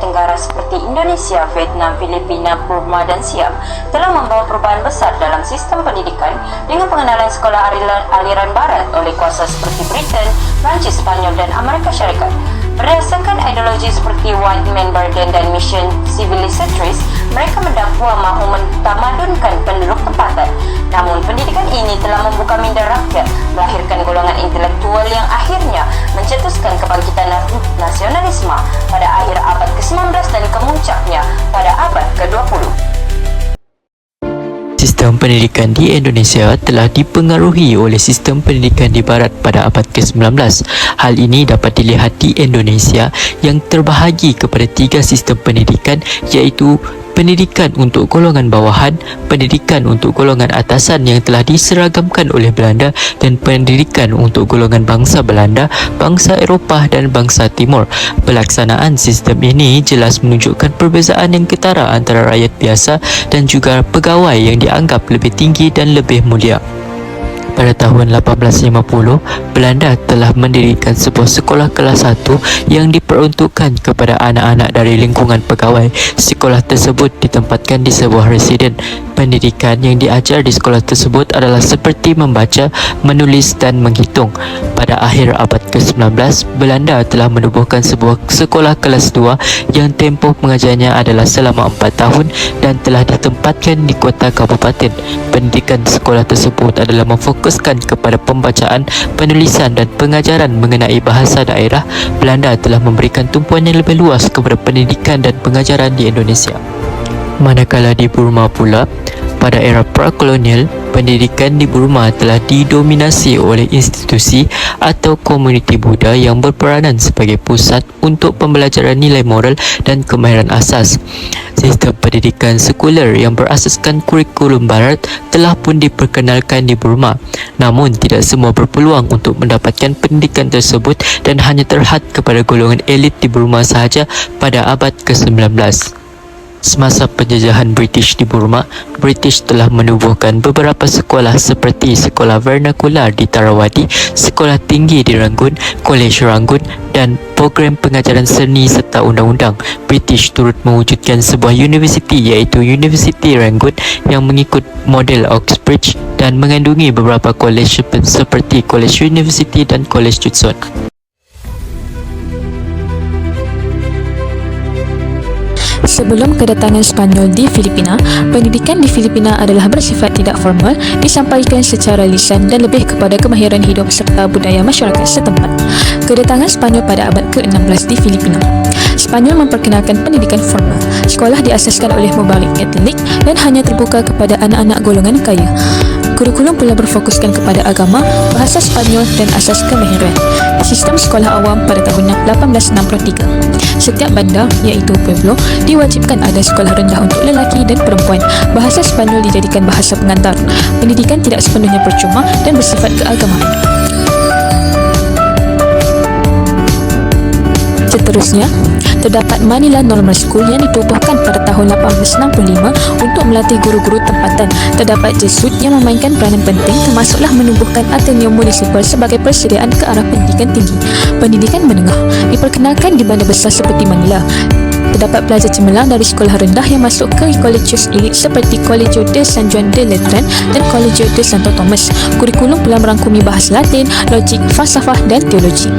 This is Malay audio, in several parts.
Tenggara seperti Indonesia, Vietnam, Filipina, Burma dan Siam telah membawa perubahan besar dalam sistem pendidikan dengan pengenalan sekolah aliran, barat oleh kuasa seperti Britain, Perancis, Spanyol dan Amerika Syarikat. Berdasarkan ideologi seperti White Man Burden dan Mission Civilizatories, mereka mendakwa mahu mentamadunkan penduduk tempatan. Namun, pendidikan ini telah membuka minda rakyat, melahirkan golongan intelektual yang akhirnya mencetuskan kebangkitan nasionalisme pada akhir abad ke-19 dan kemuncaknya pada abad ke-20. Sistem pendidikan di Indonesia telah dipengaruhi oleh sistem pendidikan di barat pada abad ke-19. Hal ini dapat dilihat di Indonesia yang terbahagi kepada tiga sistem pendidikan iaitu pendidikan untuk golongan bawahan, pendidikan untuk golongan atasan yang telah diseragamkan oleh Belanda dan pendidikan untuk golongan bangsa Belanda, bangsa Eropah dan bangsa Timur. Pelaksanaan sistem ini jelas menunjukkan perbezaan yang ketara antara rakyat biasa dan juga pegawai yang dianggap lebih tinggi dan lebih mulia. Pada tahun 1850, Belanda telah mendirikan sebuah sekolah kelas 1 yang diperuntukkan kepada anak-anak dari lingkungan pegawai. Sekolah tersebut ditempatkan di sebuah residen. Pendidikan yang diajar di sekolah tersebut adalah seperti membaca, menulis dan menghitung. Pada akhir abad ke-19, Belanda telah menubuhkan sebuah sekolah kelas 2 yang tempoh pengajarnya adalah selama 4 tahun dan telah ditempatkan di kota kabupaten. Pendidikan sekolah tersebut adalah memfokuskan kepada pembacaan, penulisan dan pengajaran mengenai bahasa daerah. Belanda telah memberikan tumpuan yang lebih luas kepada pendidikan dan pengajaran di Indonesia. Manakala di Burma pula, pada era prakolonial, pendidikan di Burma telah didominasi oleh institusi atau komuniti Buddha yang berperanan sebagai pusat untuk pembelajaran nilai moral dan kemahiran asas. Sistem pendidikan sekuler yang berasaskan kurikulum barat telah pun diperkenalkan di Burma. Namun tidak semua berpeluang untuk mendapatkan pendidikan tersebut dan hanya terhad kepada golongan elit di Burma sahaja pada abad ke-19. Semasa penjajahan British di Burma, British telah menubuhkan beberapa sekolah seperti Sekolah Vernakular di Tarawadi, Sekolah Tinggi di Rangun, Kolej Rangun dan program pengajaran seni serta undang-undang. British turut mewujudkan sebuah universiti iaitu University Rangoon yang mengikut model Oxbridge dan mengandungi beberapa kolej seperti Kolej University dan Kolej Judson. Sebelum kedatangan Spanyol di Filipina, pendidikan di Filipina adalah bersifat tidak formal, disampaikan secara lisan dan lebih kepada kemahiran hidup serta budaya masyarakat setempat. Kedatangan Spanyol pada abad ke-16 di Filipina. Spanyol memperkenalkan pendidikan formal. Sekolah diasaskan oleh Mubalik Katolik dan hanya terbuka kepada anak-anak golongan kaya. Kurikulum pula berfokuskan kepada agama, bahasa Spanyol dan asas kemahiran. Sistem sekolah awam pada tahun 1863. Setiap bandar, iaitu pueblo, diwajibkan ada sekolah rendah untuk lelaki dan perempuan. Bahasa Spanyol dijadikan bahasa pengantar. Pendidikan tidak sepenuhnya percuma dan bersifat keagamaan. Seterusnya, terdapat Manila Normal School yang ditubuhkan pada tahun 1865 untuk melatih guru-guru tempatan. Terdapat Jesuit yang memainkan peranan penting termasuklah menubuhkan Ateneum Municipal sebagai persediaan ke arah pendidikan tinggi. Pendidikan menengah diperkenalkan di bandar besar seperti Manila terdapat pelajar cemerlang dari sekolah rendah yang masuk ke Colegios Elite seperti Colegio de San Juan de Letran dan Colegio de Santo Thomas. Kurikulum pula merangkumi bahasa Latin, logik, falsafah dan teologi.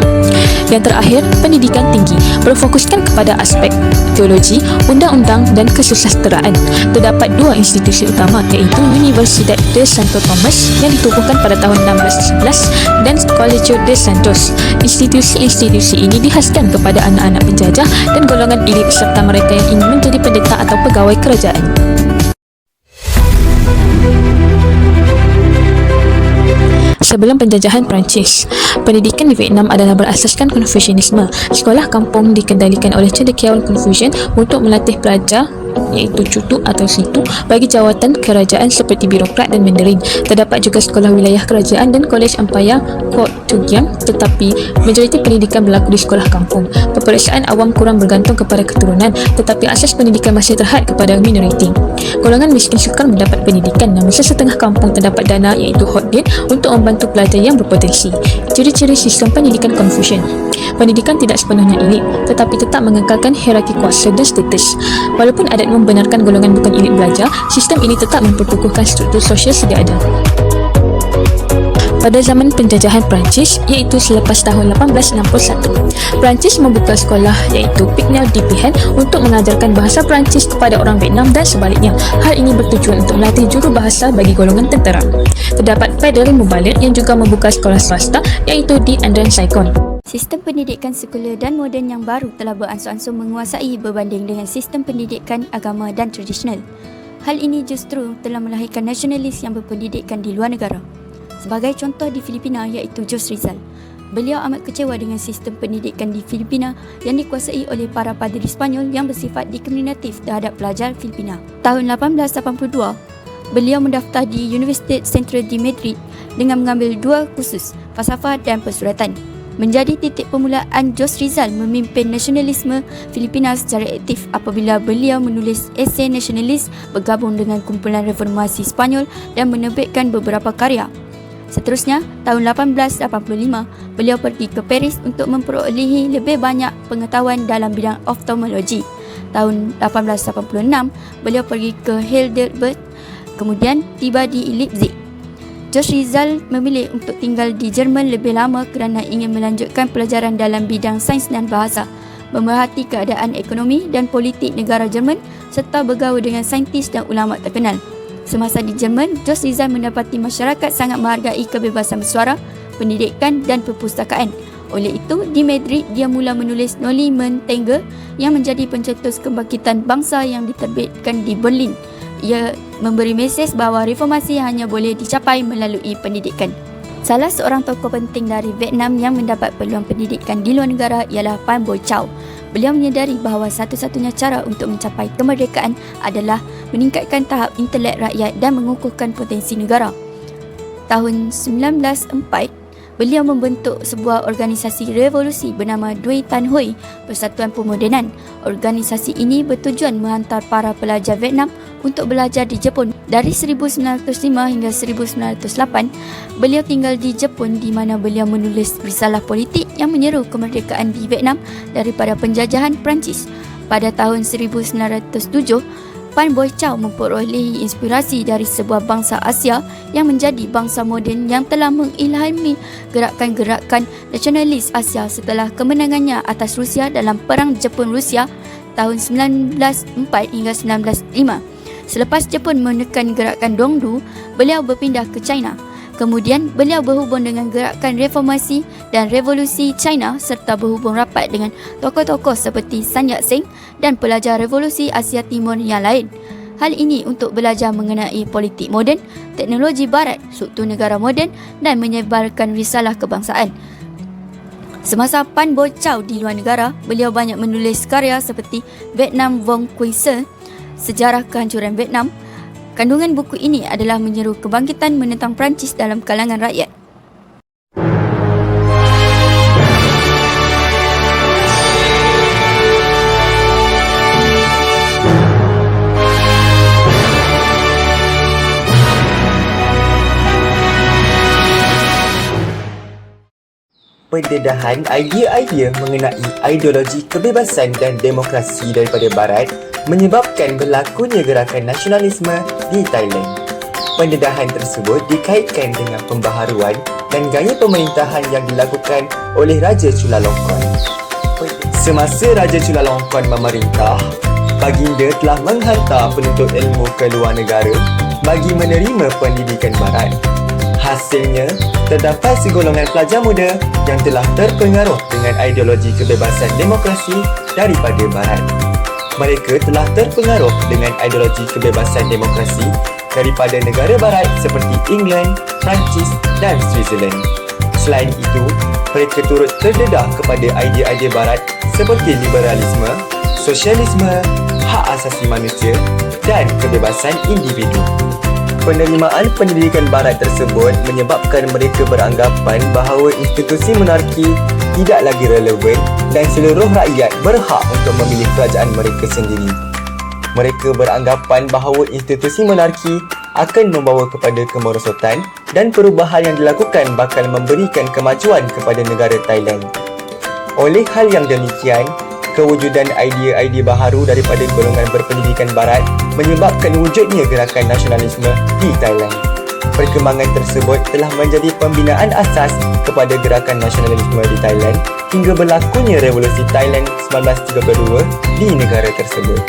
Yang terakhir, pendidikan tinggi berfokuskan kepada aspek teologi, undang-undang dan kesusasteraan. Terdapat dua institusi utama iaitu Universidad de Santo Thomas yang ditubuhkan pada tahun 1611 dan Colegio de Santos. Institusi-institusi ini dihaskan kepada anak-anak penjajah dan golongan elit serta mereka yang ingin menjadi pendeta atau pegawai kerajaan. Sebelum penjajahan Perancis, pendidikan di Vietnam adalah berasaskan Confucianisme. Sekolah kampung dikendalikan oleh cendekiawan Confucian untuk melatih pelajar iaitu cutu atau situ bagi jawatan kerajaan seperti birokrat dan mandarin. Terdapat juga sekolah wilayah kerajaan dan kolej empayar Court Tugiam tetapi majoriti pendidikan berlaku di sekolah kampung. Peperiksaan awam kurang bergantung kepada keturunan tetapi asas pendidikan masih terhad kepada minoriti. Golongan miskin sukar mendapat pendidikan namun sesetengah kampung terdapat dana iaitu hotdate untuk membantu pelajar yang berpotensi. Ciri-ciri sistem pendidikan Confucian Pendidikan tidak sepenuhnya elit tetapi tetap mengekalkan hierarki kuasa dan status. Walaupun adat membenarkan golongan bukan elit belajar, sistem ini tetap memperkukuhkan struktur sosial sedia ada. Pada zaman penjajahan Perancis iaitu selepas tahun 1861, Perancis membuka sekolah iaitu Pignal di Pihen untuk mengajarkan bahasa Perancis kepada orang Vietnam dan sebaliknya. Hal ini bertujuan untuk melatih juru bahasa bagi golongan tentera. Terdapat Federal Mubalik yang juga membuka sekolah swasta iaitu di Andren Saigon. Sistem pendidikan sekular dan moden yang baru telah beransur-ansur menguasai berbanding dengan sistem pendidikan agama dan tradisional. Hal ini justru telah melahirkan nasionalis yang berpendidikan di luar negara. Sebagai contoh di Filipina iaitu Jos Rizal. Beliau amat kecewa dengan sistem pendidikan di Filipina yang dikuasai oleh para padri Spanyol yang bersifat diskriminatif terhadap pelajar Filipina. Tahun 1882, beliau mendaftar di Universitas Central di Madrid dengan mengambil dua kursus, falsafah dan persuratan menjadi titik permulaan Jos Rizal memimpin nasionalisme Filipina secara aktif apabila beliau menulis esei nasionalis bergabung dengan kumpulan reformasi Spanyol dan menerbitkan beberapa karya. Seterusnya, tahun 1885, beliau pergi ke Paris untuk memperolehi lebih banyak pengetahuan dalam bidang oftalmologi. Tahun 1886, beliau pergi ke Heidelberg, kemudian tiba di Leipzig. Josh Rizal memilih untuk tinggal di Jerman lebih lama kerana ingin melanjutkan pelajaran dalam bidang sains dan bahasa, memerhati keadaan ekonomi dan politik negara Jerman serta bergaul dengan saintis dan ulama terkenal. Semasa di Jerman, Josh Rizal mendapati masyarakat sangat menghargai kebebasan bersuara, pendidikan dan perpustakaan. Oleh itu, di Madrid, dia mula menulis Noli Me Tangere yang menjadi pencetus kebangkitan bangsa yang diterbitkan di Berlin. Ia memberi mesej bahawa reformasi hanya boleh dicapai melalui pendidikan. Salah seorang tokoh penting dari Vietnam yang mendapat peluang pendidikan di luar negara ialah Phan Boi Chau. Beliau menyedari bahawa satu-satunya cara untuk mencapai kemerdekaan adalah meningkatkan tahap intelek rakyat dan mengukuhkan potensi negara. Tahun 1904, beliau membentuk sebuah organisasi revolusi bernama Dui Tan Hui Persatuan Pemodenan. Organisasi ini bertujuan menghantar para pelajar Vietnam untuk belajar di Jepun. Dari 1905 hingga 1908, beliau tinggal di Jepun di mana beliau menulis risalah politik yang menyeru kemerdekaan di Vietnam daripada penjajahan Perancis. Pada tahun 1907, Pan Boi Chau memperolehi inspirasi dari sebuah bangsa Asia yang menjadi bangsa moden yang telah mengilhami gerakan-gerakan nasionalis Asia setelah kemenangannya atas Rusia dalam Perang Jepun-Rusia tahun 1904 hingga 1905. Selepas Jepun menekan gerakan Dongdu, beliau berpindah ke China. Kemudian beliau berhubung dengan gerakan reformasi dan revolusi China serta berhubung rapat dengan tokoh-tokoh seperti Sun Yat-sen dan pelajar revolusi Asia Timur yang lain. Hal ini untuk belajar mengenai politik moden, teknologi barat, struktur negara moden dan menyebarkan risalah kebangsaan. Semasa Pan Bo Chau di luar negara, beliau banyak menulis karya seperti Vietnam Vong Quy Se, Sejarah Kehancuran Vietnam, Kandungan buku ini adalah menyeru kebangkitan menentang Perancis dalam kalangan rakyat. Pendedahan idea-idea mengenai ideologi kebebasan dan demokrasi daripada Barat menyebabkan berlakunya gerakan nasionalisme di Thailand. Pendedahan tersebut dikaitkan dengan pembaharuan dan gaya pemerintahan yang dilakukan oleh Raja Chulalongkorn. Semasa Raja Chulalongkorn memerintah, baginda telah menghantar penuntut ilmu ke luar negara bagi menerima pendidikan barat. Hasilnya, terdapat segolongan pelajar muda yang telah terpengaruh dengan ideologi kebebasan demokrasi daripada barat mereka telah terpengaruh dengan ideologi kebebasan demokrasi daripada negara barat seperti England, Perancis dan Switzerland. Selain itu, mereka turut terdedah kepada idea-idea barat seperti liberalisme, sosialisme, hak asasi manusia dan kebebasan individu. Penerimaan pendidikan barat tersebut menyebabkan mereka beranggapan bahawa institusi monarki tidak lagi relevan dan seluruh rakyat berhak untuk memilih kerajaan mereka sendiri. Mereka beranggapan bahawa institusi monarki akan membawa kepada kemerosotan dan perubahan yang dilakukan bakal memberikan kemajuan kepada negara Thailand. Oleh hal yang demikian, kewujudan idea-idea baharu daripada golongan berpendidikan barat menyebabkan wujudnya gerakan nasionalisme di Thailand. Perkembangan tersebut telah menjadi pembinaan asas kepada gerakan nasionalisme di Thailand hingga berlakunya revolusi Thailand 1932 di negara tersebut.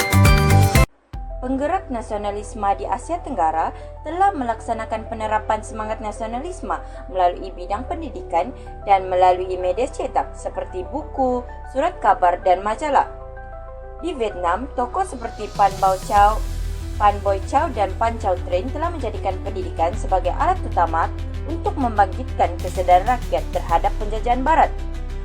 Penggerak nasionalisme di Asia Tenggara telah melaksanakan penerapan semangat nasionalisme melalui bidang pendidikan dan melalui media cetak seperti buku, surat khabar dan majalah. Di Vietnam, tokoh seperti Pan Bao Chau, Pan Boy Chau dan Pan Chau Train telah menjadikan pendidikan sebagai alat utama untuk membangkitkan kesedaran rakyat terhadap penjajahan barat.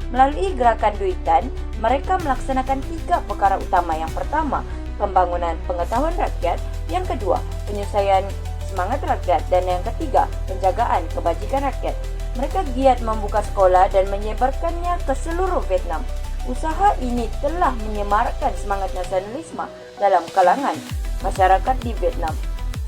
Melalui gerakan duitan, mereka melaksanakan tiga perkara utama. Yang pertama, pembangunan pengetahuan rakyat, yang kedua, penyelesaian semangat rakyat dan yang ketiga, penjagaan kebajikan rakyat. Mereka giat membuka sekolah dan menyebarkannya ke seluruh Vietnam. Usaha ini telah menyemarakkan semangat nasionalisme dalam kalangan masyarakat di Vietnam.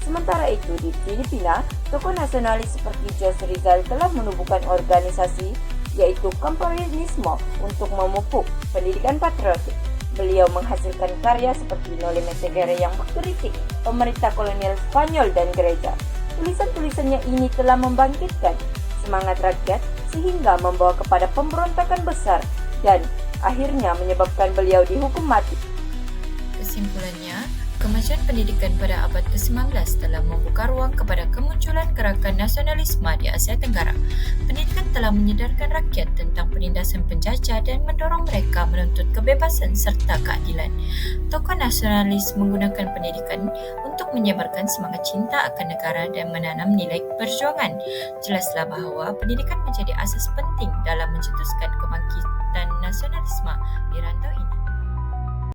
Sementara itu di Filipina, tokoh nasionalis seperti Jose Rizal telah menubuhkan organisasi iaitu Kompanismo untuk memupuk pendidikan patriotik. Beliau menghasilkan karya seperti Noli Me Tangere yang mengkritik pemerintah kolonial Spanyol dan gereja. Tulisan-tulisannya ini telah membangkitkan semangat rakyat sehingga membawa kepada pemberontakan besar dan akhirnya menyebabkan beliau dihukum mati. Kemajuan pendidikan pada abad ke-19 telah membuka ruang kepada kemunculan gerakan nasionalisme di Asia Tenggara. Pendidikan telah menyedarkan rakyat tentang penindasan penjajah dan mendorong mereka menuntut kebebasan serta keadilan. Tokoh nasionalis menggunakan pendidikan untuk menyebarkan semangat cinta akan negara dan menanam nilai perjuangan. Jelaslah bahawa pendidikan menjadi asas penting dalam mencetuskan kebangkitan nasionalisme di rantau ini.